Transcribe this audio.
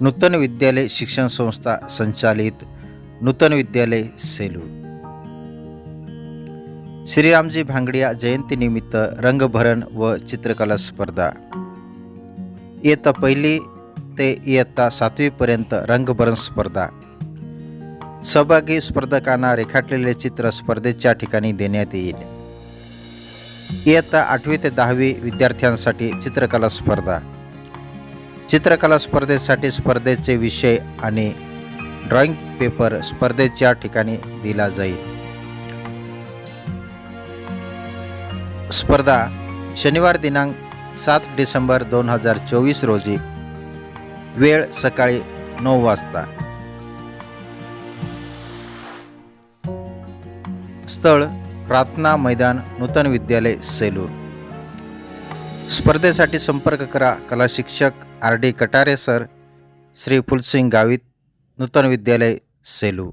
नूतन विद्यालय शिक्षण संस्था संचालित नूतन विद्यालय सेलू. श्रीरामजी भांगडिया जयंतीनिमित्त रंगभरण व चित्रकला स्पर्धा. इयत्ता पहिली ते इयत्ता सातवीपर्यंत रंगभरण स्पर्धा. सहभागी स्पर्धकांना रेखाटलेले चित्र स्पर्धेच्या ठिकाणी देण्यात येईल. इयत्ता आठवी ते दहावी विद्यार्थ्यांसाठी चित्रकला स्पर्धा. चित्रकला स्पर्धेसाठी स्पर्धेचे विषय आणि ड्रॉइंग पेपर स्पर्धेच्या ठिकाणी दिला जाईल. स्पर्धा शनिवार दिनांक सात डिसेंबर दोन हजार चोवीस रोजी. वेळ सकाळी नऊ वाजता. स्थळ प्रार्थना मैदान नूतन विद्यालय सेलू. स्पर्धेसाठी संपर्क करा. कला शिक्षक R D Katare sir Shri Phulsing Gavit Nutan Vidyalaya Selu.